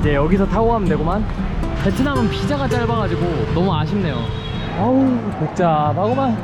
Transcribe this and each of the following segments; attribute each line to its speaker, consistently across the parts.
Speaker 1: 이제 여기서 타고 가면 되구만. 베트남은 비자가 짧아가지고 너무 아쉽네요. 아우 복잡하구만.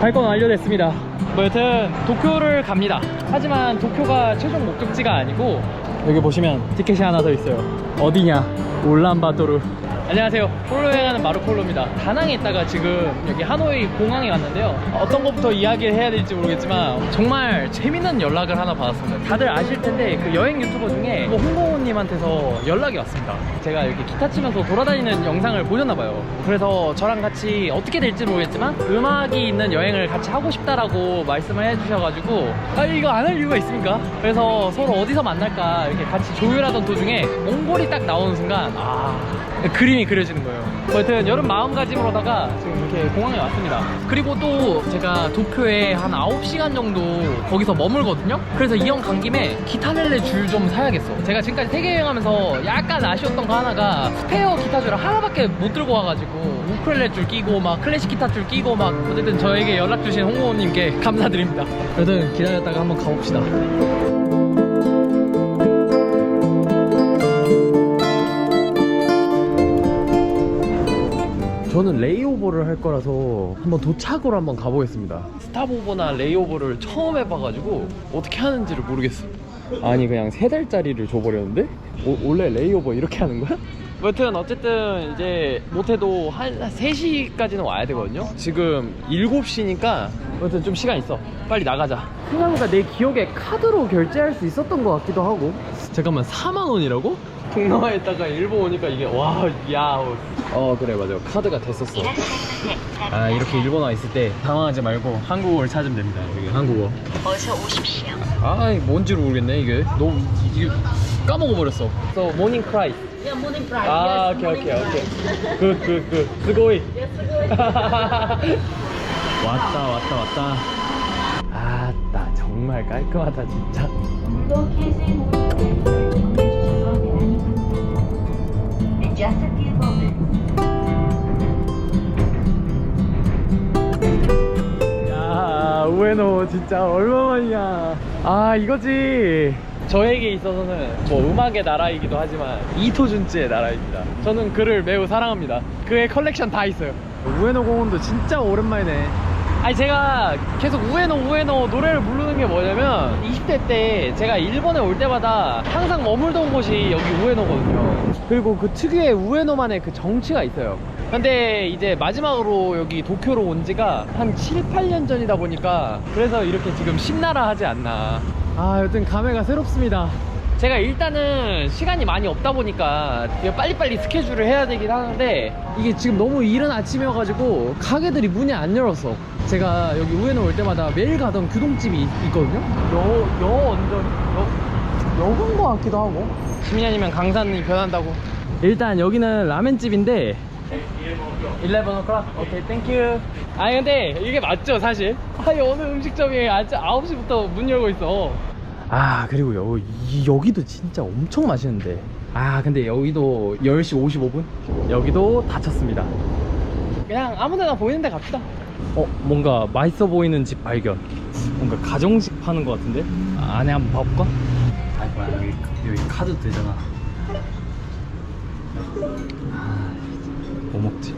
Speaker 1: 갈건 완료됐습니다. 뭐 여튼 도쿄를 갑니다. 하지만 도쿄가 최종 목적지가 아니고 여기 보시면 티켓이 하나 더 있어요. 어디냐? 울란바토르 안녕하세요. 폴로 여행하는 마르콜로입니다. 다낭에 있다가 지금 여기 하노이 공항에 왔는데요. 어떤 것부터 이야기를 해야 될지 모르겠지만 정말 재밌는 연락을 하나 받았습니다. 다들 아실 텐데 그 여행 유튜버 중에 뭐 홍보원님한테서 연락이 왔습니다. 제가 이렇게 기타 치면서 돌아다니는 영상을 보셨나봐요. 그래서 저랑 같이 어떻게 될지 모르겠지만 음악이 있는 여행을 같이 하고 싶다라고 말씀을 해주셔가지고 아 이거 안 할 이유가 있습니까? 그래서 서로 어디서 만날까 이렇게 같이 조율하던 도중에 몽골이 딱 나오는 순간 아 그림이 그려지는 거예요. 여튼 여름 마음가짐으로다가 지금 이렇게 공항에 왔습니다. 그리고 또 제가 도쿄에 한 9시간 정도 거기서 머물거든요. 그래서 이형 간 김에 기타렐레 줄 좀 사야겠어. 제가 지금까지 세계 여행하면서 약간 아쉬웠던 거 하나가 스페어 기타 줄 하나밖에 못 들고 와가지고 우쿨렐레 줄 끼고 막 클래식 기타 줄 끼고 막 어쨌든 저에게 연락 주신 홍보원님께 감사드립니다. 여튼 기다렸다가 한번 가봅시다. 저는 레이오버를 할 거라서 한번 도착으로 한번 가보겠습니다. 스탑오버나 레이오버를 처음 해봐가지고 어떻게 하는지를 모르겠어. 아니 그냥 세 달짜리를 줘버렸는데 오- 원래 레이오버 이렇게 하는 거야? 여튼 어쨌든 이제 못해도 한 3시까지는 와야 되거든요 지금 7시니까 여튼 좀 시간 있어 빨리 나가자 생각보다 내 기억에 카드로 결제할 수 있었던 것 같기도 하고 잠깐만 4만 원이라고? 동남아에다가 일본 오니까 이게 와야어 그래 맞아. 카드가 됐었어. 아 이렇게 일본 와 있을 때 당황하지 말고 한국어를 찾으면 됩니다 여기. 한국어.
Speaker 2: 어서 오십시오.
Speaker 1: 아 뭔지를 모르겠네 이게. 너무 이게 까먹어버렸어. So morning cry
Speaker 2: Yeah, morning pride.
Speaker 1: 아
Speaker 2: yes,
Speaker 1: 오케이 오케이 오케이. 굿 굿굿 스고이.
Speaker 2: Yes, good.
Speaker 1: 왔다 왔다 왔다. 아나 정말 깔끔하다 진짜 야 우에노 진짜 얼마만이야. 아 이거지. 저에게 있어서는 뭐 음악의 나라이기도 하지만 이토준치의 나라입니다. 저는 그를 매우 사랑합니다. 그의 컬렉션 다 있어요. 우에노 공원도 진짜 오랜만이네 아니 제가 계속 우에노 우에노 노래를 부르는 게 뭐냐면 20대 때 제가 일본에 올 때마다 항상 머물던 곳이 여기 우에노거든요. 그리고 그 특유의 우에노만의 그 정치가 있어요. 근데 이제 마지막으로 여기 도쿄로 온 지가 한 7, 8년 전이다 보니까 그래서 이렇게 지금 신나라 하지 않나. 아 여튼 감회가 새롭습니다 제가 일단은 시간이 많이 없다 보니까 빨리빨리 스케줄을 해야 되긴 하는데 이게 지금 너무 이른 아침이어가지고 가게들이 문이 안 열었어 제가 여기 우에노 올 때마다 매일 가던 규동집이 있- 있거든요 여, 여 언전 여, 여건 거 같기도 하고 10년이면 강산이 변한다고 일단 여기는 라멘집인데 11 o'clock? 오케이, 땡큐. 아니, 근데 이게 맞죠, 사실? 아니, 어느 음식점이 아침 9시부터 문 열고 있어. 아, 그리고 여, 이- 여기도 진짜 엄청 맛있는데. 아, 근데 여기도 10시 55분? 여기도 닫혔습니다. 그냥 아무 데나 보이는 데 갑시다. 어, 뭔가 맛있어 보이는 집 발견. 뭔가 가정식 파는 것 같은데? 아, 안에 한번 봐볼까? 아이, 뭐야, 여기, 여기 카드 되잖아. 뭐 먹지?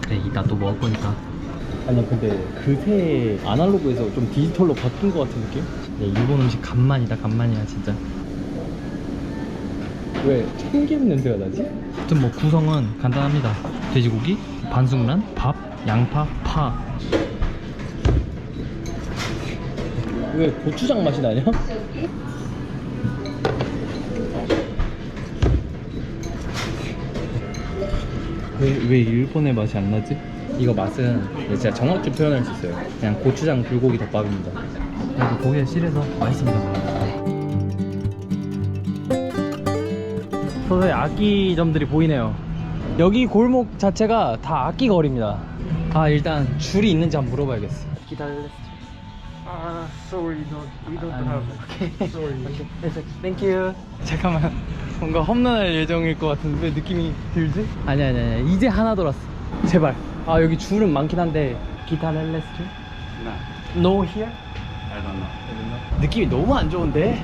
Speaker 1: 그래 이따 또 먹을 거니까 아니 근데 그새 아날로그에서 좀 디지털로 바뀐 것 같은 느낌? 야, 일본 음식 간만이다 간만이야 진짜 왜 참기름 냄새가 나지? 아무튼 뭐 구성은 간단합니다 돼지고기, 반숙란, 밥, 양파, 파 왜 고추장 맛이 나냐? 왜, 왜 일본의 맛이 안 나지? 이거 맛은 진짜 정확히 표현할 수 있어요. 그냥 고추장 불고기 덮밥입니다. 그래도 고기가 실해서 맛있습니다. 서서히 악기점들이 보이네요. 여기 골목 자체가 다 악기 거리입니다. 아 일단 줄이 있는지 한번 물어봐야겠어. 기다려.
Speaker 3: Uh, sorry, don't, we don't
Speaker 1: 아,
Speaker 3: have.
Speaker 1: 오케이.
Speaker 3: Sorry.
Speaker 1: 땡큐. 잠깐만. 뭔가 험난할 예정일 것 같은데 왜 느낌이 들지? 아니 아니 아니. 이제 하나 돌았어. 제발. 아 여기 줄은 많긴 한데 기타 렐레스 줄?
Speaker 3: No.
Speaker 1: No here?
Speaker 3: I don't know.
Speaker 1: 느낌이 너무 안 좋은데?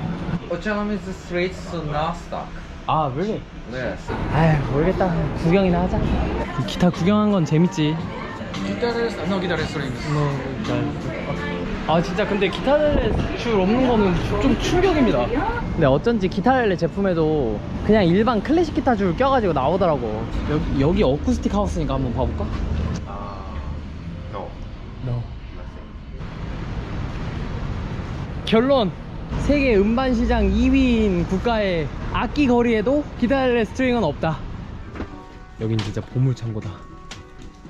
Speaker 3: Ochanomizu Street to Nasdaq.
Speaker 1: 아 really?
Speaker 3: 네.
Speaker 1: 아휴 모르겠다 구경이나 하자 기타 구경한 건 재밌지
Speaker 3: 기타 레스, no 기타 레스토랑입니다.
Speaker 1: 아 진짜 근데 기타렐레 줄 없는 거는 좀 충격입니다 근데 어쩐지 기타렐레 제품에도 그냥 일반 클래식 기타 줄 껴가지고 나오더라고 여기, 여기 어쿠스틱 하우스니까 한번 봐볼까?
Speaker 3: No.
Speaker 1: No. 결론 세계 음반 시장 2위인 국가의 악기 거리에도 기타렐레 스트링은 없다. 여긴 진짜 보물 창고다.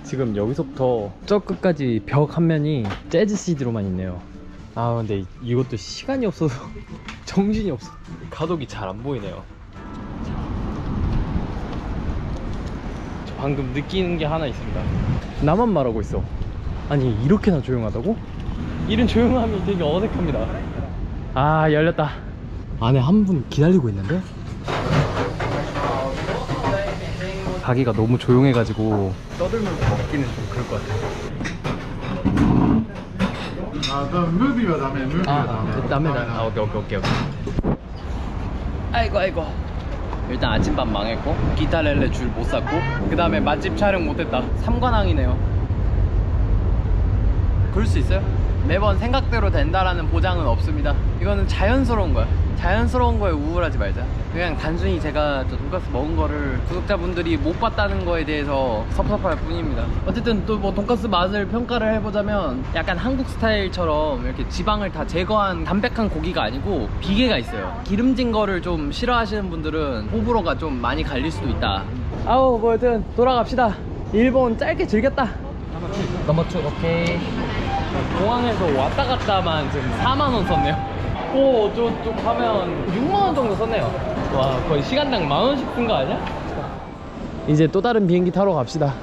Speaker 1: 지금 여기서부터 저 끝까지 벽 한 면이 재즈 CD로만 있네요. 아 근데 이것도 시간이 없어서 정신이 없어. 가독이 잘 안 보이네요. 저 방금 느끼는 게 하나 있습니다. 나만 말하고 있어. 아니 이렇게나 조용하다고? 이런 조용함이 되게 어색합니다 아 열렸다 안에 한 분 기다리고 있는데? 가기가 너무 조용해가지고 떠들면서 먹기는 좀 그럴 것 같아요
Speaker 3: 아, 그럼 무비가 다음에 무비가
Speaker 1: 아, 다음에 아, 오케이 오케이 오케이 오케이. 아이고 아이고. 일단 아침밥 망했고 기타 렐레 줄 못 샀고 그 다음에 맛집 촬영 못했다. 삼관왕이네요. 그럴 수 있어요? 매번 생각대로 된다라는 보장은 없습니다. 이거는 자연스러운 거야. 자연스러운 거에 우울하지 말자. 그냥 단순히 제가 저 돈가스 먹은 거를 구독자분들이 못 봤다는 거에 대해서 섭섭할 뿐입니다. 어쨌든 또 뭐 돈가스 맛을 평가를 해보자면 약간 한국 스타일처럼 이렇게 지방을 다 제거한 담백한 고기가 아니고 비계가 있어요. 기름진 거를 좀 싫어하시는 분들은 호불호가 좀 많이 갈릴 수도 있다. 아우 뭐 여튼 돌아갑시다. 일본 짧게 즐겼다. 넘어쭉 오케이. 공항에서 왔다 갔다만 지금 4만원 썼네요. 또 저쪽 가면 6만원 정도 썼네요. 와, 거의 시간당 만원씩 쓴 거 아니야? 이제 또 다른 비행기 타러 갑시다.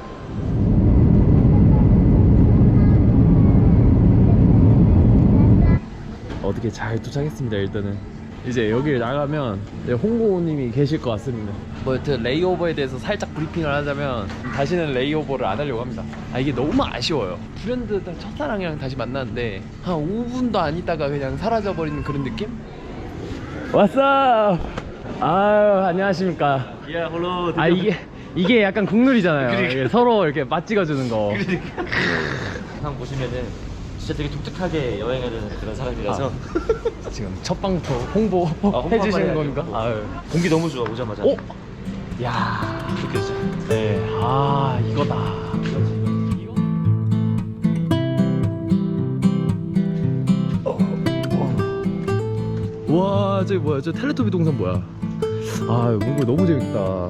Speaker 1: 어떻게 잘 도착했습니다, 일단은. 이제 여기를 나가면 이제 홍보님이 계실 것 같습니다. 뭐 여튼 레이오버에 대해서 살짝 브리핑을 하자면 다시는 레이오버를 안 하려고 합니다. 아 이게 너무 아쉬워요. 브랜드 첫사랑이랑 다시 만났는데 한 5분도 안 있다가 그냥 사라져버리는 그런 느낌? 왔어. 아유 안녕하십니까.
Speaker 4: 예, 홀로
Speaker 1: 아 이게 이게 약간 국룰이잖아요. 이게 서로 이렇게 맛 찍어주는 거.
Speaker 4: 항상 보시면은 진짜 되게 독특하게 여행하는 그런 사람이라서
Speaker 1: 지금 첫 방부터 홍보
Speaker 4: 아,
Speaker 1: 해주시는?
Speaker 4: 해야겠고.
Speaker 1: 아유.
Speaker 4: 공기 너무 좋아 오자마자
Speaker 1: 오, 야,
Speaker 4: 느껴져.
Speaker 1: 네, 아 이거다. 와, 저기 뭐야? 저 텔레토비 동산 뭐야? 아, 몽골 너무 재밌다.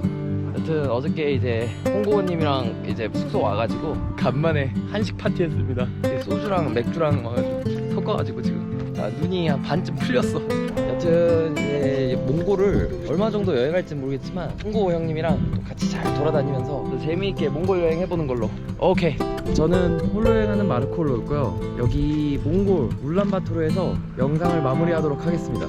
Speaker 1: 여튼 어저께 이제 홍고원님이랑 이제 숙소 와가지고 간만에 한식 파티 했습니다. 소주랑 맥주랑 와가지고 섞어가지고 지금 아, 눈이 한 반쯤 풀렸어. 여튼 이제 몽골을 얼마 정도 여행할지 모르겠지만 홍고 형님이랑 또 같이 잘 돌아다니면서 또 재미있게 몽골 여행 해보는 걸로. 오케이. 저는 홀로 여행하는 마르코 로였고요. 여기 몽골 울란바토르에서 영상을 마무리하도록 하겠습니다.